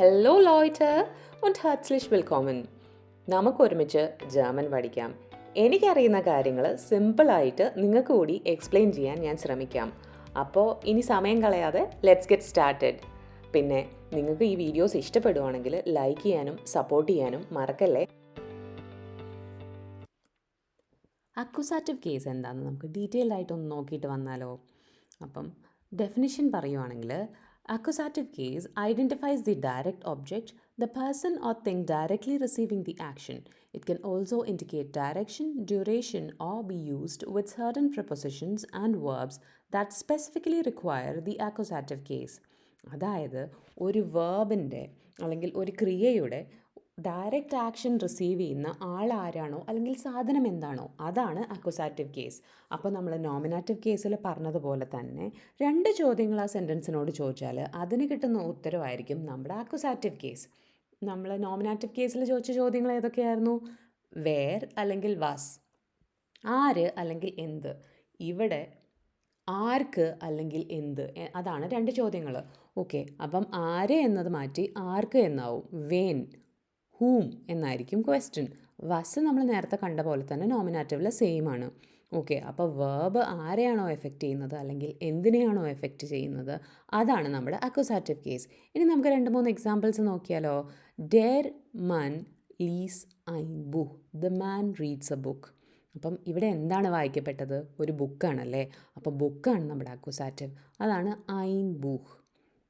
Hello ലോയ്റ്റ് und herzlich willkommen. നമുക്ക് ഒരുമിച്ച് ജർമ്മൻ പഠിക്കാം. എനിക്കറിയുന്ന കാര്യങ്ങൾ സിമ്പിളായിട്ട് നിങ്ങൾക്ക് കൂടി എക്സ്പ്ലെയിൻ ചെയ്യാൻ ഞാൻ ശ്രമിക്കാം. അപ്പോൾ ഇനി സമയം കളയാതെ ലെറ്റ്സ് ഗെറ്റ് സ്റ്റാർട്ടഡ് പിന്നെ നിങ്ങൾക്ക് ഈ വീഡിയോസ് ഇഷ്ടപ്പെടുവാണെങ്കിൽ ലൈക്ക് ചെയ്യാനും സപ്പോർട്ട് ചെയ്യാനും മറക്കല്ലേ? അക്യൂസാറ്റീവ് കേസ് എന്താണെന്ന് നമുക്ക് ഡീറ്റെയിൽഡ് ആയിട്ടൊന്ന് നോക്കിയിട്ട് വന്നാലോ? അപ്പം ഡെഫിനിഷൻ പറയുവാണെങ്കിൽ accusative case identifies the direct object the person or thing directly receiving the action it can also indicate direction duration or be used with certain prepositions and verbs that specifically require the accusative case അതായത് ഒരു വേർബിന്റെ അല്ലെങ്കിൽ ഒരു ക്രിയയുടെ direct action receive ചെയ്യുന്ന ആൾ ആരാണോ അല്ലെങ്കിൽ സാധനം എന്താണോ? അതാണ് അക്വസാറ്റീവ് കേസ് അപ്പോൾ നമ്മൾ നോമിനാറ്റീവ് കേസിൽ പറഞ്ഞതുപോലെ തന്നെ രണ്ട് ചോദ്യങ്ങൾ ആ സെന്റൻസിനോട് ചോദിച്ചാൽ അതിന് കിട്ടുന്ന ഉത്തരവായിരിക്കും നമ്മുടെ അക്വസാറ്റീവ് കേസ് നമ്മൾ നോമിനാറ്റീവ് കേസിൽ ചോദിച്ച ചോദ്യങ്ങൾ ഏതൊക്കെയായിരുന്നു? വേർ അല്ലെങ്കിൽ വാസ് ആര് അല്ലെങ്കിൽ എന്ത്? ഇവിടെ ആർക്ക് അല്ലെങ്കിൽ എന്ത്? അതാണ് രണ്ട് ചോദ്യങ്ങൾ ഓക്കെ അപ്പം ആര് എന്നത് മാറ്റി ആർക്ക് എന്നാവും? വേൻ ഹൂം എന്നായിരിക്കും ക്വസ്റ്റ്യൻ വസ് നമ്മൾ നേരത്തെ കണ്ട പോലെ തന്നെ നോമിനാറ്റീവിൽ സെയിം ആണ്. ഓക്കെ അപ്പോൾ വേർബ് ആരെയാണോ എഫക്റ്റ് ചെയ്യുന്നത്? അല്ലെങ്കിൽ എന്തിനെയാണോ എഫക്റ്റ് ചെയ്യുന്നത്? അതാണ് നമ്മുടെ അക്വസാറ്റീവ് കേസ് ഇനി നമുക്ക് രണ്ട് മൂന്ന് എക്സാമ്പിൾസ് നോക്കിയാലോ. ഡെയർ മൻ ലീസ് ഐൻ ബു the man reads a book അപ്പം ഇവിടെ എന്താണ് വായിക്കപ്പെട്ടത്? ഒരു ബുക്കാണല്ലേ അപ്പോൾ ബുക്കാണ് നമ്മുടെ അക്വസാറ്റീവ് അതാണ് ഐൻ ബുക്ക്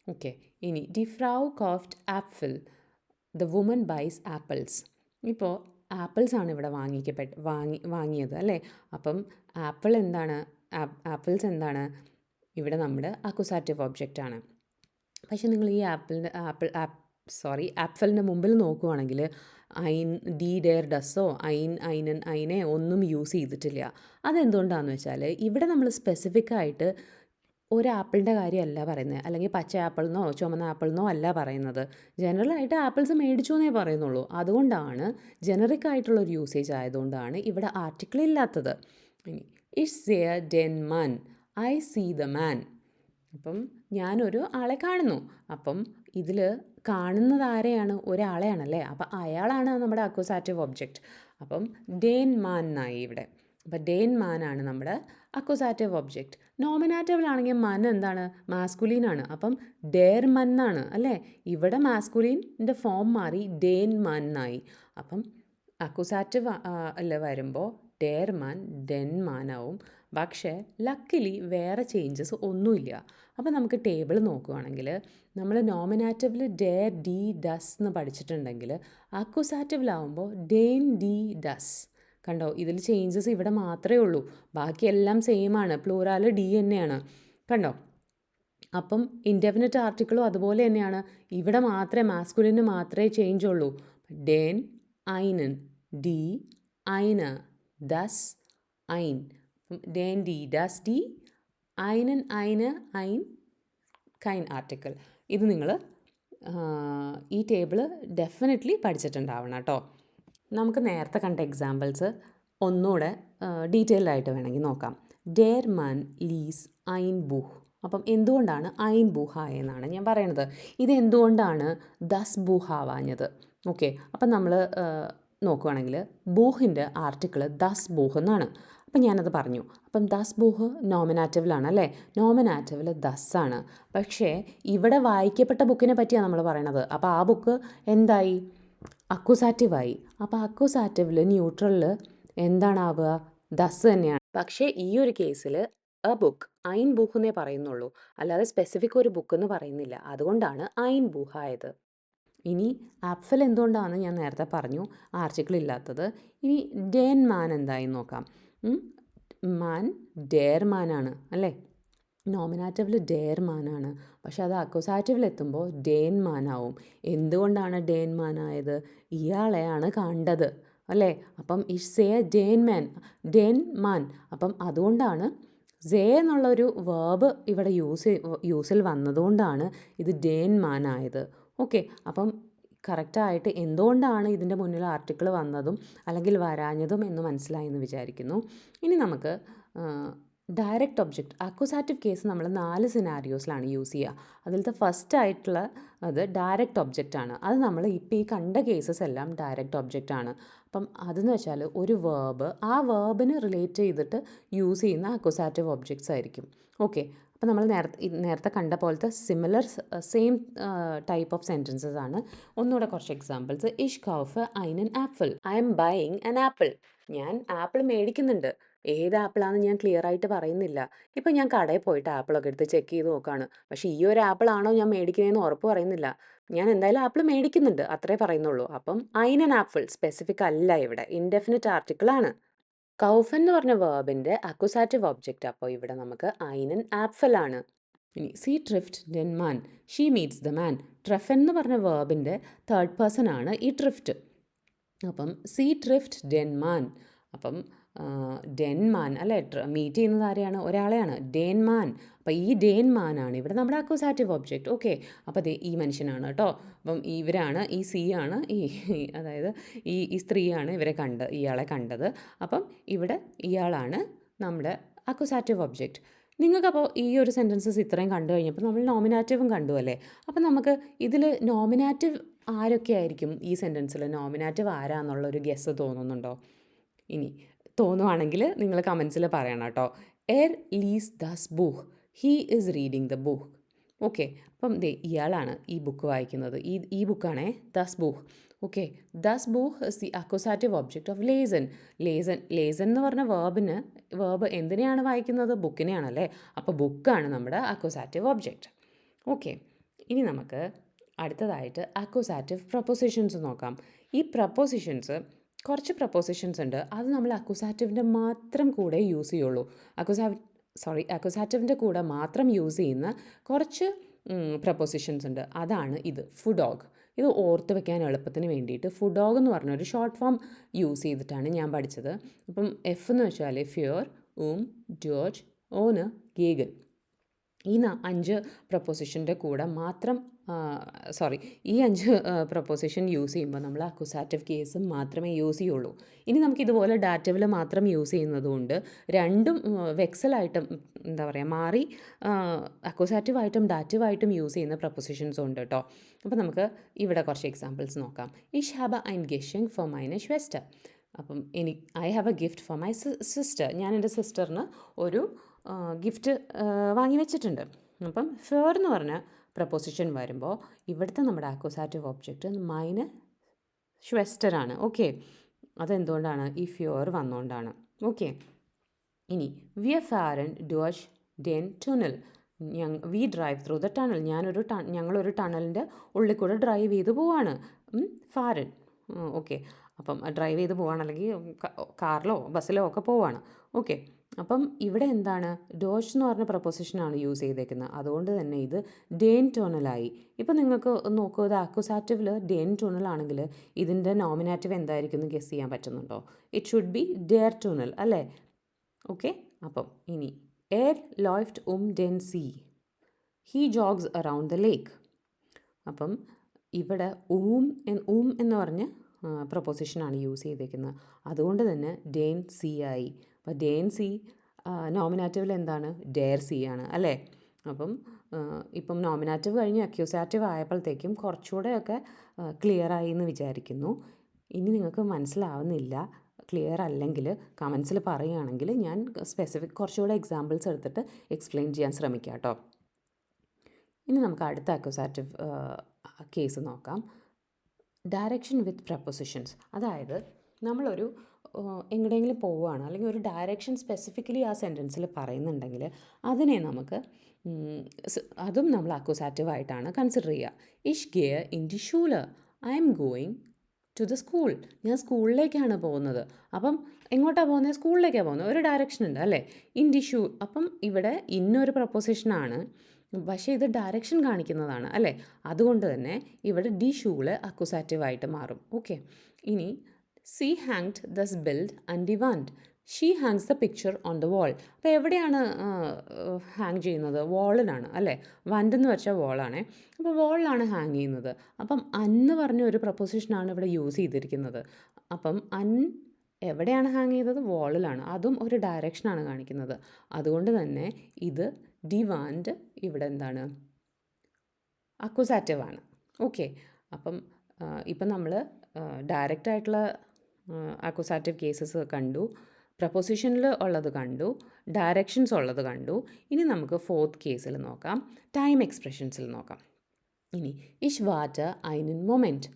ഓക്കെ ഇനി ഡി ഫ്രൗ കോഫ്റ്റ് ആപ്പിൾ ദ വുമൻ ബൈസ് ആപ്പിൾസ് ഇപ്പോൾ ആപ്പിൾസ് ആണ് ഇവിടെ വാങ്ങിക്കപ്പെട്ട് വാങ്ങി വാങ്ങിയത് അല്ലേ? അപ്പം ആപ്പിൾ എന്താണ്? ആപ്പിൾസ് എന്താണ്? ഇവിടെ നമ്മുടെ അക്വസാറ്റീവ് ഒബ്ജക്റ്റ് ആണ്. പക്ഷേ നിങ്ങൾ ഈ ആപ്പിളിന്റെ ആപ്പിൾ ആപ്പ് സോറി ആപ്പിളിന്റെ മുമ്പിൽ നോക്കുവാണെങ്കിൽ ഐൻ ഡി ഡെയർ ഡസ്സോ ഐൻ ഐനൻ ഐനെ ഒന്നും യൂസ് ചെയ്തിട്ടില്ല. അതെന്തുകൊണ്ടാണെന്ന് വെച്ചാൽ ഇവിടെ നമ്മൾ സ്പെസിഫിക് ആയിട്ട് ഒരു ആപ്പിളിന്റെ കാര്യമല്ല പറയുന്നത്. അല്ലെങ്കിൽ പച്ച ആപ്പിളിനോ ചുമന്ന ആപ്പിളിനോ അല്ല പറയുന്നത്. ജനറലായിട്ട് ആപ്പിൾസ് മേടിച്ചു എന്നേ പറയുന്നുള്ളൂ. അതുകൊണ്ടാണ് ജനറിക് ആയിട്ടുള്ള ഒരു യൂസേജ് ആയതുകൊണ്ടാണ് ഇവിടെ ആർട്ടിക്കിൾ ഇല്ലാത്തത്. ഇനി ഇറ്റ്സ് എ ഡെൻ മാൻ ഐ സീ ദ മാൻ അപ്പം ഞാനൊരു ആളെ കാണുന്നു. അപ്പം ഇതിൽ കാണുന്നത് ആരെയാണ്? ഒരാളെയാണല്ലേ? അപ്പം അയാളാണ് നമ്മുടെ അക്വസാറ്റീവ് ഒബ്ജക്റ്റ് അപ്പം ഡെൻ മാൻ എന്നായി ഇവിടെ. അപ്പം ഡേൻ മാൻ ആണ് നമ്മുടെ അക്വസാറ്റീവ് ഒബ്ജക്റ്റ് നോമിനാറ്റീവിലാണെങ്കിൽ മൻ എന്താണ്? മാസ്കുലീൻ ആണ്. അപ്പം ഡേർ മൻ എന്നാണ് അല്ലേ? ഇവിടെ മാസ്കുലീന്റെ ഫോം മാറി ഡേൻ മൻ എന്നായി അപ്പം അക്വസാറ്റീവ് അല്ല വരുമ്പോൾ ഡേർ മാൻ ഡെൻ മാനാവും. പക്ഷേ ലക്കിലി വേറെ ചേഞ്ചസ് ഒന്നുമില്ല. അപ്പോൾ നമുക്ക് ടേബിൾ നോക്കുകയാണെങ്കിൽ നമ്മൾ നോമിനാറ്റീവിൽ ഡേർ ഡി ഡസ് എന്ന് പഠിച്ചിട്ടുണ്ടെങ്കിൽ അക്വസാറ്റീവിലാവുമ്പോൾ ഡെയിൻ ഡി ഡസ് കണ്ടോ? ഇതിൽ ചേഞ്ചസ് ഇവിടെ മാത്രമേ ഉള്ളൂ. ബാക്കിയെല്ലാം സെയിം ആണ്. പ്ലൂറാൽ ഡി തന്നെയാണ് കണ്ടോ? അപ്പം ഇൻഡെഫിനറ്റ് ആർട്ടിക്കിളും അതുപോലെ തന്നെയാണ്. ഇവിടെ മാത്രമേ മാസ്കുലിന് മാത്രമേ ചേഞ്ച് ഉള്ളൂ. ഡേൻ ഐനൻ ഡി ഐന ദസ് ഐൻ ഡേൻ ഡി ഡസ് ഡി ഐനൻ ഐന ഐൻ കൈൻ ആർട്ടിക്കിൾ ഇത് നിങ്ങൾ ഈ ടേബിൾ ഡെഫിനറ്റ്ലി പഠിച്ചിട്ടുണ്ടാവണം കേട്ടോ. നമുക്ക് നേരത്തെ കണ്ട എക്സാമ്പിൾസ് ഒന്നുകൂടെ ഡീറ്റെയിൽഡ് ആയിട്ട് വേണമെങ്കിൽ നോക്കാം. ഡെയർ മാൻ ലീസ് ഐൻ ബുഹ് അപ്പം എന്തുകൊണ്ടാണ് ഐൻ ബുഹ എന്നാണ് ഞാൻ പറയണത് ഇത് എന്തുകൊണ്ടാണ് ദസ് ബുഹാവാഞ്ഞത് ഓക്കെ അപ്പം നമ്മൾ നോക്കുവാണെങ്കിൽ ബൂഹിന്റെ ആർട്ടിക്കിൾ ദസ് ബൂഹ് എന്നാണ്. അപ്പം ഞാനത് പറഞ്ഞു. അപ്പം ദസ് ബൂഹ് നോമിനാറ്റീവിലാണ് അല്ലേ? നോമിനാറ്റീവിൽ ദസ് ആണ്. പക്ഷേ ഇവിടെ വായിക്കപ്പെട്ട ബുക്കിനെ പറ്റിയാണ് നമ്മൾ പറയണത്. അപ്പോൾ ആ ബുക്ക് എന്തായി? അക്വസാറ്റീവായി അപ്പോൾ അക്വസാറ്റീവിൽ ന്യൂട്രലിൽ എന്താണാവുക? ദസ് തന്നെയാണ്. പക്ഷേ ഈ ഒരു കേസിൽ എ ബുക്ക് ഐൻ ബുക്ക് എന്നേ പറയുന്നുള്ളൂ. അല്ലാതെ സ്പെസിഫിക് ഒരു ബുക്ക് എന്ന് പറയുന്നില്ല. അതുകൊണ്ടാണ് ഐൻ ബുക്ക് ആയത്. ഇനി ആപ്ഫൽ എന്തുകൊണ്ടാണ് ഞാൻ നേരത്തെ പറഞ്ഞു ആർട്ടിക്കിൾ ഇല്ലാത്തത് ഇനി ഡേൻ മാൻ എന്തായി നോക്കാം? മാൻ ഡേർ മാനാണ് അല്ലേ? നോമിനാറ്റീവിൽ ഡെയർ മാനാണ്. പക്ഷെ അത് അക്വസാറ്റീവിൽ എത്തുമ്പോൾ ഡേൻ മാനാവും. എന്തുകൊണ്ടാണ് ഡേൻ മാനായത്? ഇയാളെയാണ് കണ്ടത് അല്ലേ? അപ്പം ഇറ്റ്സ് എ ഡേൻ മാൻ ഡേൻ മാൻ. അപ്പം അതുകൊണ്ടാണ് സേ എന്നുള്ളൊരു വേർബ് ഇവിടെ യൂസ് യൂസിൽ വന്നതുകൊണ്ടാണ് ഇത് ഡേൻ മാൻ ആയത് ഓക്കെ അപ്പം കറക്റ്റായിട്ട് എന്തുകൊണ്ടാണ് ഇതിന്റെ മുന്നിൽ ആർട്ടിക്കിൾ വന്നതും അല്ലെങ്കിൽ വരാഞ്ഞതും എന്ന് മനസ്സിലായി എന്ന് വിചാരിക്കുന്നു. ഇനി നമുക്ക് ഡയറക്റ്റ് ഒബ്ജക്റ്റ് അക്വസാറ്റീവ് കേസ് നമ്മൾ നാല് സിനാരിയോസിലാണ് യൂസ് ചെയ്യുക. അതിലത്തെ ഫസ്റ്റ് ആയിട്ടുള്ള അത് ഡയറക്റ്റ് ഒബ്ജക്റ്റ് ആണ്. അത് നമ്മൾ ഇപ്പോൾ ഈ കണ്ട കേസസ് എല്ലാം ഡയറക്റ്റ് ഒബ്ജക്റ്റ് ആണ്. അപ്പം അതെന്ന് വെച്ചാൽ ഒരു വേർബ് ആ വേർബിന് റിലേറ്റ് ചെയ്തിട്ട് യൂസ് ചെയ്യുന്ന അക്വസാറ്റീവ് ഒബ്ജക്ട്സ് ആയിരിക്കും. ഓക്കെ അപ്പോൾ നമ്മൾ നേരത്തെ നേരത്തെ കണ്ട പോലത്തെ similar same type of sentences ആണ്. ഒന്നുകൂടെ കുറച്ച് എക്സാമ്പിൾസ് ഇഷ് കൗഫ് ഐനൻ apple. I am buying an apple. ഞാൻ ആപ്പിൾ മേടിക്കുന്നുണ്ട്. ഏത് ആപ്പിളാണെന്ന് ഞാൻ ക്ലിയർ ആയിട്ട് പറയുന്നില്ല. ഇപ്പം ഞാൻ കടയിൽ പോയിട്ട് ആപ്പിളൊക്കെ എടുത്ത് ചെക്ക് ചെയ്ത് നോക്കുകയാണ് പക്ഷേ ഈ ഒരു ആപ്പിളാണോ ഞാൻ മേടിക്കുന്നതെന്ന് ഉറപ്പ് പറയുന്നില്ല. ഞാൻ എന്തായാലും ആപ്പിൾ മേടിക്കുന്നുണ്ട്. അത്രേ പറയുന്നുള്ളൂ. അപ്പം ഐനൻ ആപ്പിൾ സ്പെസിഫിക് അല്ല ഇവിടെ. ഇൻഡെഫിനിറ്റ് ആർട്ടിക്കിൾ ആണ്. കൗഫൻ എന്ന് പറഞ്ഞ വേർബിന്റെ അക്വസാറ്റീവ് ഒബ്ജക്റ്റ് അപ്പോൾ ഇവിടെ നമുക്ക് ഐനൻ ആപ്ഫൽ ആണ്. ഇനി സി ട്രിഫ്റ്റ് ഡെൻ മാൻ ഷീ മീറ്റ്സ് ദ മാൻ. ട്രഫൻ എന്ന് പറഞ്ഞ വേർബിന്റെ തേർഡ് പേഴ്സൺ ആണ് ഈ ട്രിഫ്റ്റ്. അപ്പം സി ട്രിഫ്റ്റ് ഡെൻ മാൻ. അപ്പം ഡെൻമാൻ അല്ലേ? മീറ്റ് ചെയ്യുന്നത് ആരെയാണ്? ഒരാളെയാണ്. ഡെൻമാൻ. അപ്പോൾ ഈ ഡെൻമാൻ ആണ് ഇവിടെ നമ്മുടെ അക്വസാറ്റീവ് ഒബ്ജക്റ്റ് ഓക്കെ അപ്പോൾ ദേ ഈ മനുഷ്യനാണ് കേട്ടോ. അപ്പം ഇവരാണ് ഈ സി ആണ് ഈ അതായത് ഈ ഈ സ്ത്രീയാണ് ഇവരെ കണ്ട് ഇയാളെ കണ്ടത്. അപ്പം ഇവിടെ ഇയാളാണ് നമ്മുടെ അക്വസാറ്റീവ് ഒബ്ജക്റ്റ് നിങ്ങൾക്കപ്പോൾ ഈ ഒരു സെന്റൻസസ് ഇത്രയും കണ്ടു കഴിഞ്ഞപ്പോൾ നമ്മൾ നോമിനാറ്റീവും കണ്ടു അല്ലേ? അപ്പം നമുക്ക് ഇതിൽ നോമിനാറ്റീവ് ആരൊക്കെ ആയിരിക്കും ഈ സെന്റൻസിൽ നോമിനാറ്റീവ് ആരാന്നുള്ളൊരു ഗെസ് തോന്നുന്നുണ്ടോ? ഇനി തോന്നുവാണെങ്കിൽ നിങ്ങൾ കമൻസിൽ പറയണം കേട്ടോ. എർ ലീസ് ദസ് book he is reading the book okay അപ്പം ദേ ഇയാളാണ് ഈ ബുക്ക് വായിക്കുന്നത്. ഈ ഈ ബുക്കാണേ ദസ് ബുഹ്. ഓക്കെ ദസ് ബുഹ് is the accusative object of liaison. ലേസൺ ലേസൺ എന്ന് പറഞ്ഞ വേർബിന് വേർബ് എന്തിനെയാണ് വായിക്കുന്നത്? ബുക്കിനെയാണല്ലേ? അപ്പോൾ ബുക്കാണ് നമ്മുടെ അക്വസാറ്റീവ് ഒബ്ജക്റ്റ് ഓക്കെ ഇനി നമുക്ക് അടുത്തതായിട്ട് അക്വസാറ്റീവ് പ്രപ്പോസിഷൻസ് നോക്കാം. ഈ പ്രപ്പോസിഷൻസ് കുറച്ച് പ്രപ്പോസിഷൻസ് ഉണ്ട്. അത് നമ്മൾ അക്വസാറ്റീവിന്റെ മാത്രം കൂടെ യൂസ് ചെയ്യുള്ളൂ. അക്വസാ സോറി അക്വസാറ്റീവിന്റെ കൂടെ മാത്രം യൂസ് ചെയ്യുന്ന കുറച്ച് പ്രപ്പോസിഷൻസ് ഉണ്ട്. അതാണ് ഇത്. ഫുഡോഗ് ഇത് ഓർത്ത് വെക്കാൻ എളുപ്പത്തിന് വേണ്ടിയിട്ട് ഫുഡോഗ് എന്ന് പറഞ്ഞ ഒരു ഷോർട്ട് ഫോം യൂസ് ചെയ്തിട്ടാണ് ഞാൻ പഠിച്ചത്. അപ്പം എഫ് എന്ന് വെച്ചാൽ ഫ്യൂർ ഉം ജോർജ് ഓന് ഗേഗൻ ഈ അഞ്ച് പ്രപ്പോസിഷന്റെ കൂടെ മാത്രം സോറി ഈ അഞ്ച് പ്രപ്പോസിഷൻ യൂസ് ചെയ്യുമ്പോൾ നമ്മൾ അക്വസാറ്റീവ് കേസ് മാത്രമേ യൂസ് ചെയ്യുള്ളൂ. ഇനി നമുക്ക് ഇതുപോലെ ഡാറ്റവിൽ മാത്രം യൂസ് ചെയ്യുന്നതുകൊണ്ട് രണ്ടും വെക്സലായിട്ടും എന്താ പറയുക മാറി അക്വസാറ്റീവായിട്ടും ഡാറ്റീവായിട്ടും യൂസ് ചെയ്യുന്ന പ്രപ്പോസിഷൻസ് ഉണ്ട് കേട്ടോ. അപ്പോൾ നമുക്ക് ഇവിടെ കുറച്ച് എക്സാമ്പിൾസ് നോക്കാം. ഇഷ് ഹാബ ഐൻ ഗെഷിങ് ഫോർ മൈന ഷ്വെസ്റ്റർ അപ്പം any I have a gift for my sister. ഞാൻ എന്റെ സിസ്റ്ററിന് ഒരു ഗിഫ്റ്റ് വാങ്ങി വെച്ചിട്ടുണ്ട്. അപ്പം ഫേർ എന്ന് പറഞ്ഞ പ്രപ്പോസിഷൻ വരുമ്പോൾ ഇവിടുത്തെ നമ്മുടെ അക്വസാറ്റീവ് ഒബ്ജക്റ്റ് മൈന് ഷ്വെസ്റ്ററാണ് ഓക്കെ അതെന്തുകൊണ്ടാണ്? ഈ ഫ്യോർ വന്നുകൊണ്ടാണ് ഓക്കെ ഇനി വി എ ഫാരൻ ഡോഷ് ഡെൻ tunnel we drive through the tunnel ഞാനൊരു ട ഞങ്ങളൊരു ടണലിന്റെ ഉള്ളിൽ കൂടെ ഡ്രൈവ് ചെയ്ത് പോവാണ്. ഫാരൻ ഓക്കെ അപ്പം ഡ്രൈവ് ചെയ്ത് പോവാണ് അല്ലെങ്കിൽ കാറിലോ ബസ്സിലോ ഒക്കെ പോവാണ്. ഓക്കെ അപ്പം ഇവിടെ എന്താണ്? ഡോഷ് എന്ന് പറഞ്ഞ പ്രപ്പോസിഷനാണ് യൂസ് ചെയ്തേക്കുന്നത്. അതുകൊണ്ട് തന്നെ ഇത് ഡേൻ ടോണലായി ഇപ്പം നിങ്ങൾക്ക് നോക്കുക ഇത് അക്വസാറ്റീവിൽ ഡേൻ ടോണലാണെങ്കിൽ ഇതിന്റെ നോമിനാറ്റീവ് എന്തായിരിക്കും എന്ന് ഗസ് ചെയ്യാൻ പറ്റുന്നുണ്ടോ? ഇറ്റ് ഷുഡ് ബി ഡെയർ ടോണൽ അല്ലേ? ഓക്കെ അപ്പം ഇനി എയർ ലോഫ്റ്റ് ഉം ഡെൻ C he jogs around the lake അപ്പം ഇവിടെ ഊം ഊം എന്ന് പറഞ്ഞ് പ്രൊപ്പോസിഷനാണ് യൂസ് ചെയ്തേക്കുന്നത് അതുകൊണ്ട് തന്നെ ഡേൻ സി ആയി. അപ്പോൾ ഡേൻ സി നോമിനാറ്റീവിൽ എന്താണ്? ഡെയർ സി ആണ് അല്ലേ? അപ്പം ഇപ്പം നോമിനാറ്റീവ് കഴിഞ്ഞ് അക്യൂസാറ്റീവ് ആയപ്പോഴത്തേക്കും കുറച്ചുകൂടെയൊക്കെ ക്ലിയർ ആയി എന്ന് വിചാരിക്കുന്നു. ഇനി നിങ്ങൾക്ക് മനസ്സിലാവുന്നില്ല ക്ലിയർ അല്ലെങ്കിൽ കമൻസിൽ പറയുകയാണെങ്കിൽ ഞാൻ സ്പെസിഫിക് കുറച്ചുകൂടെ എക്സാമ്പിൾസ് എടുത്തിട്ട് എക്സ്പ്ലെയിൻ ചെയ്യാൻ ശ്രമിക്കാം കേട്ടോ. ഇനി നമുക്ക് അടുത്ത അക്യൂസാറ്റീവ് കേസ് നോക്കാം. ഡയറക്ഷൻ വിത്ത് പ്രപ്പോസിഷൻസ് അതായത് നമ്മളൊരു എങ്ങോട്ടെങ്കിലും പോവുകയാണ് അല്ലെങ്കിൽ ഒരു ഡയറക്ഷൻ സ്പെസിഫിക്കലി ആ സെന്റൻസിൽ പറയുന്നുണ്ടെങ്കിൽ അതിനെ നമുക്ക് അതും നമ്മൾ അക്കോസാറ്റീവായിട്ടാണ് കൺസിഡർ ചെയ്യുക. ഇഷ് ഗിയർ ഇൻ ദി ഷൂലർ I am going to the school ഞാൻ സ്കൂളിലേക്കാണ് പോകുന്നത്. അപ്പം എങ്ങോട്ടാണ് പോകുന്നത്? സ്കൂളിലേക്കാണ് പോകുന്നത്. ഒരു ഡയറക്ഷൻ ഉണ്ട് അല്ലേ? ഇൻ ദി ഷൂ അപ്പം ഇവിടെ ഇന്നൊരു പ്രപ്പോസിഷനാണ് പക്ഷേ ഇത് ഡയറക്ഷൻ കാണിക്കുന്നതാണ് അല്ലേ? അതുകൊണ്ട് തന്നെ ഇവിടെ ഡി ഷൂൾ അക്വസാറ്റീവായിട്ട് മാറും. ഓക്കെ ഇനി സി ഹാങ്ഡ് ദസ് ബിൽഡ് ആൻഡ് ഡിവാൻഡ് she hangs the picture on the wall അപ്പോൾ എവിടെയാണ് ഹാങ് ചെയ്യുന്നത്? വാളിലാണ് അല്ലേ? വണ്ടെന്ന് വെച്ചാൽ വാളാണേ അപ്പോൾ വാളിലാണ് ഹാങ് ചെയ്യുന്നത്. അപ്പം അന്ന് പറഞ്ഞ ഒരു പ്രപ്പോസിഷനാണ് ഇവിടെ യൂസ് ചെയ്തിരിക്കുന്നത്. അപ്പം അൻ എവിടെയാണ് ഹാങ് ചെയ്തത്? വാളിലാണ് അതും ഒരു ഡയറക്ഷനാണ് കാണിക്കുന്നത്. അതുകൊണ്ട് തന്നെ ഇത് ഡിവാൻഡ് ഇവിടെ എന്താണ്? അക്വസാറ്റീവ് ആണ്. ഓക്കെ അപ്പം ഇപ്പം നമ്മൾ ഡയറക്റ്റ് ആയിട്ടുള്ള അക്വസാറ്റീവ് കേസസ് കണ്ടു. പ്രപ്പോസിഷനിൽ ഉള്ളത് കണ്ടു. ഡയറക്ഷൻസ് ഉള്ളത് കണ്ടു. ഇനി നമുക്ക് ഫോർത്ത് കേസിൽ നോക്കാം. ടൈം എക്സ്പ്രഷൻസിൽ നോക്കാം. ഇനി ഇഷ് വാറ്റർ ഐനൻ മൊമെന്റ്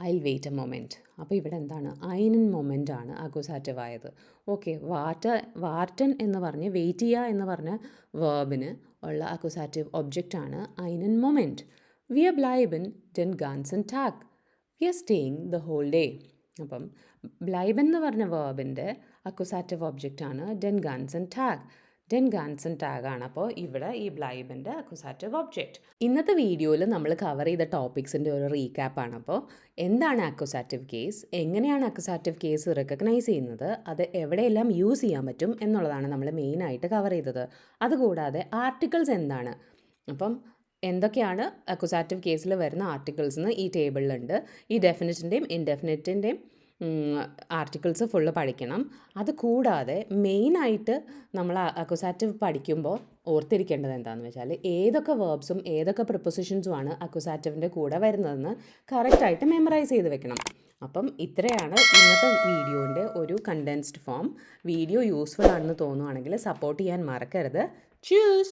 ഐ വെയിറ്റ് എ മൊമെന്റ് അപ്പോൾ ഇവിടെ എന്താണ്? അയനൻ മൊമെന്റ് ആണ് അക്വസാറ്റീവ് ആയത് ഓക്കെ വാറ്റ വാർട്ടൻ എന്ന് പറഞ്ഞ് വെയിറ്റ് ചെയ്യുക എന്ന് പറഞ്ഞ വേർബിന് ഉള്ള അക്വസാറ്റീവ് ഒബ്ജക്റ്റ് ആണ് അയനൻ മൊമെന്റ് വി ആർ ബ്ലൈബൻ ടെൻ ഗാൻസ് ആൻഡ് talk we are staying the whole day അപ്പം ബ്ലൈബൻ എന്ന് പറഞ്ഞ വേർബിന്റെ അക്വസാറ്റീവ് ഒബ്ജക്റ്റ് ആണ് ഡെൻ ഗാൻസ് ആൻഡ് ടാഗ് ഡെൻ ടാഗ് ആണ് അപ്പോൾ ഇവിടെ ഈ ബ്ലൈബിന്റെ അക്വസാറ്റീവ് ഒബ്ജക്റ്റ്. ഇന്നത്തെ വീഡിയോയിൽ നമ്മൾ കവർ ചെയ്ത ടോപ്പിക്സിന്റെ ഒരു റീക്യാപ്പാണ് അപ്പോൾ എന്താണ് അക്വസാറ്റീവ് കേസ്? എങ്ങനെയാണ് അക്വസാറ്റീവ് കേസ് റെക്കഗ്നൈസ് ചെയ്യുന്നത്? അത് എവിടെയെല്ലാം യൂസ് ചെയ്യാൻ പറ്റും എന്നുള്ളതാണ് നമ്മൾ മെയിനായിട്ട് കവർ ചെയ്തത്. അതുകൂടാതെ ആർട്ടിക്കിൾസ് എന്താണ്? അപ്പം എന്തൊക്കെയാണ് അക്വസാറ്റീവ് കേസിൽ വരുന്ന ആർട്ടിക്കിൾസ് എന്ന് ഈ ടേബിളിലുണ്ട് ഈ ഡെഫിനറ്റിന്റെയും ഇൻഡെഫിനറ്റിന്റെയും ആർട്ടിക്കിൾസ് ഫുള്ള് പഠിക്കണം. അത് കൂടാതെ മെയിനായിട്ട് നമ്മൾ അക്വസാറ്റീവ് പഠിക്കുമ്പോൾ ഓർത്തിരിക്കേണ്ടത് എന്താണെന്ന് വെച്ചാൽ ഏതൊക്കെ വേർബ്സും ഏതൊക്കെ പ്രിപ്പൊസിഷൻസുമാണ് അക്വസാറ്റീവിന്റെ കൂടെ വരുന്നതെന്ന് കറക്റ്റായിട്ട് മെമ്മറൈസ് ചെയ്ത് വെക്കണം. അപ്പം ഇത്രയാണ് ഇന്നത്തെ വീഡിയോന്റെ ഒരു കണ്ടൻസ്ഡ് ഫോം വീഡിയോ യൂസ്ഫുൾ ആണെന്ന് തോന്നുവാണെങ്കിൽ സപ്പോർട്ട് ചെയ്യാൻ മറക്കരുത്. ചൂസ്